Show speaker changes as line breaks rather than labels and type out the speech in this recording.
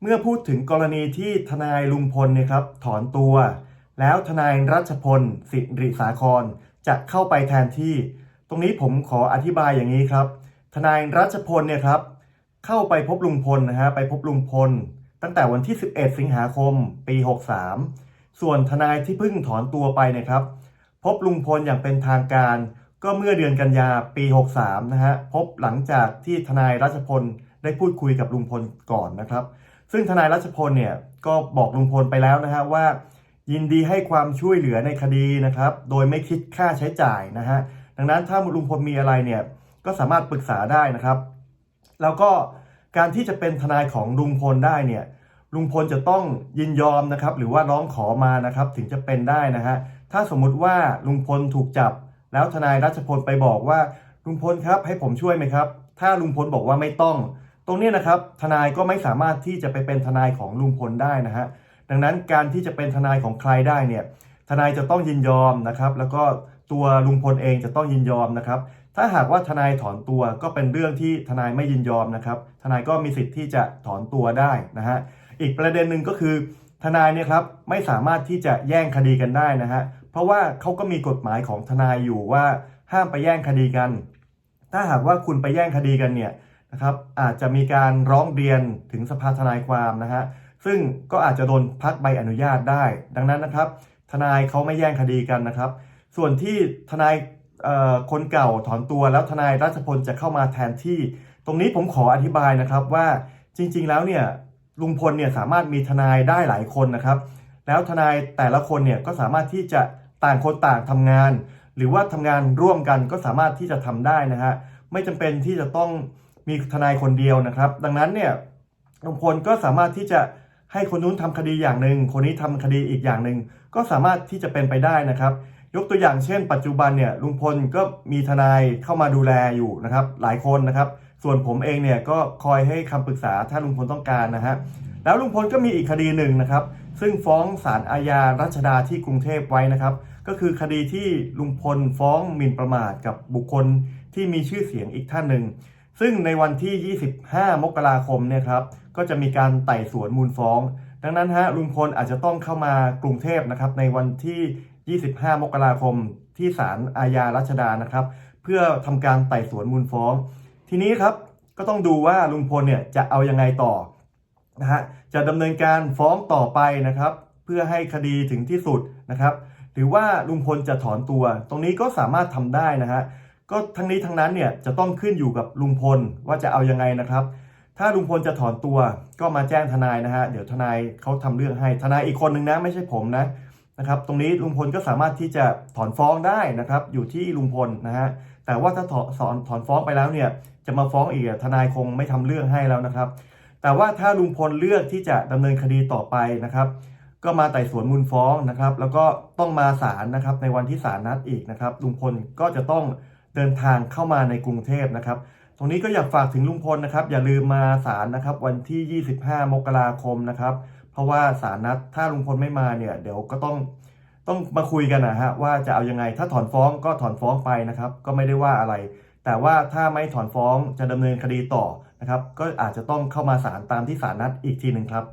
เมื่อพูดถึงกรณีที่ทนายลุงพลเนี่ยครับถอนตัว แล้วทนายรัชพลสิริสาครจะเข้าไปแทนที่ ตรงนี้ผมขออธิบายอย่างนี้ครับ ทนายรัชพลเนี่ยครับเข้าไปพบลุงพลนะฮะไปพบลุงพล ตั้งแต่วันที่ 11 สิงหาคม ปี 63 ส่วนทนายที่เพิ่งถอนตัวไปเนะครับ พบลุงพลอย่างเป็นทางการก็เมื่อเดือนกันยาปี 63 นะฮะพบหลังจากที่ทนายรัชพลได้พูดคุยกับลุงพลก่อนนะครับ ซึ่งทนายรัชพลเนี่ยก็บอกลุงพลไปแล้วนะฮะว่า ยินดีให้ความช่วยเหลือในคดีนะครับ โดยไม่คิดค่าใช้จ่ายนะฮะดังนั้นถ้าลุงพลมีอะไรเนี่ยก็สามารถปรึกษาได้นะครับ แล้วก็การที่จะเป็นทนายของลุงพลได้เนี่ยลุงพลจะต้องยินยอมนะครับ หรือว่าร้องขอมานะครับ ถึงจะเป็นได้นะฮะถ้าสมมุติว่าลุงพลถูกจับ แล้วทนายรัชพลไปบอกว่าลุงพลครับให้ผมช่วยไหมครับ ถ้าลุงพลบอกว่าไม่ต้อง ตรงนี้นะครับทนายก็ไม่สามารถที่จะไปเป็นทนายของลุงพลได้นะฮะดังนั้นการที่จะเป็นทนายของใครได้เนี่ยทนายจะต้องยินยอมนะครับ แล้วก็ตัวลุงพลเองจะต้องยินยอมนะครับ ถ้าหากว่าทนายถอนตัวก็เป็นเรื่องที่ทนายไม่ยินยอมนะครับ ทนายก็มีสิทธิ์ที่จะถอนตัวได้นะฮะอีกประเด็นหนึ่งก็คือ ทนายเนี่ยครับไม่สามารถที่จะแย่งคดีกันได้นะฮะเพราะว่าเขาก็มีกฎหมายของทนายอยู่ว่าห้ามไปแย่งคดีกัน ถ้าหากว่าคุณไปแย่งคดีกันเนี่ย นะครับอาจจะมีการร้องเรียนถึงสภาทนายความนะฮะซึ่งก็อาจจะโดนพักใบอนุญาตได้ ดังนั้นนะครับ ทนายเขาไม่แย่งคดีกันนะครับ ส่วนที่ทนายคนเก่าถอนตัวแล้วทนายราชพลจะเข้ามาแทนที่ ตรงนี้ผมขออธิบายนะครับว่าจริง ๆ แล้วเนี่ยลุงพลเนี่ยสามารถมีทนายได้หลายคนนะครับ แล้วทนายแต่ละคนเนี่ยก็สามารถที่จะต่างคนต่างทำงาน หรือว่าทำงานร่วมกันก็สามารถที่จะทำได้นะฮะไม่จำเป็นที่จะต้อง มีทนายคนเดียวนะครับ ดังนั้นเนี่ยลุงพลก็สามารถที่จะให้คนนู้นทำคดีอย่างหนึ่ง คนนี้ทำคดีอีกอย่างหนึ่ง ก็สามารถที่จะเป็นไปได้นะครับ ยกตัวอย่างเช่น ปัจจุบันเนี่ยลุงพลก็มีทนายเข้ามาดูแลอยู่นะครับ หลายคนนะครับ ส่วนผมเองเนี่ยก็คอยให้คำปรึกษาถ้าลุงพลต้องการนะฮะ แล้วลุงพลก็มีอีกคดีหนึ่งนะครับ ซึ่งฟ้องศาลอาญารัชดาที่กรุงเทพไว้นะครับ ก็คือคดีที่ลุงพลฟ้องหมิ่นประมาทกับบุคคลที่มีชื่อเสียงอีกท่านหนึ่ง ซึ่งในวันที่ 25 มกราคมเนี่ยครับก็จะมีการไต่สวนมูลฟ้อง ดังนั้นฮะลุงพลอาจจะต้องเข้ามากรุงเทพนะครับในวันที่ 25 มกราคม ที่ศาลอาญารัชดานะครับ เพื่อทำการไต่สวนมูลฟ้อง ทีนี้ครับก็ต้องดูว่าลุงพลเนี่ยจะเอายังไงต่อนะฮะจะดำเนินการฟ้องต่อไปนะครับ เพื่อให้คดีถึงที่สุดนะครับ หรือว่าลุงพลจะถอนตัว ตรงนี้ก็สามารถทำได้นะฮะ ก็ทั้งนี้ทั้งนั้นเนี่ยจะต้องขึ้นอยู่กับลุงพลว่าจะเอายังไงนะครับ ถ้าลุงพลจะถอนตัวก็มาแจ้งทนายนะฮะเดี๋ยวทนายเขาทำเรื่องให้ทนายอีกคนนึงนะไม่ใช่ผมนะนะครับ ตรงนี้ลุงพลก็สามารถที่จะถอนฟ้องได้นะครับ อยู่ที่ลุงพลนะฮะแต่ว่าถ้าถอนถอนถอนฟ้องไปแล้วเนี่ยจะมาฟ้องอีกทนายคงไม่ทำเรื่องให้แล้วนะครับ แต่ว่าถ้าลุงพลเลือกที่จะดำเนินคดีต่อไปนะครับก็มาไต่สวนมูลฟ้องนะครับ แล้วก็ต้องมาศาลนะครับในวันที่ศาลนัดอีกนะครับลุงพลก็จะต้อง เดินทางเข้ามาในกรุงเทพนะครับ ตรงนี้ก็อยากฝากถึงลุงพลนะครับ อย่าลืมมาศาลนะครับ วันที่ 25 มกราคมนะครับ เพราะว่าศาลนัดถ้าลุงพลไม่มาเนี่ย เดี๋ยวก็ต้องต้องมาคุยกันนะฮะว่าจะเอายังไงถ้าถอนฟ้องก็ถอนฟ้องไปนะครับ ก็ไม่ได้ว่าอะไร แต่ว่าถ้าไม่ถอนฟ้องจะดำเนินคดีต่อนะครับ ก็อาจจะต้องเข้ามาศาลตามที่ศาลนัดอีกทีหนึ่งครับ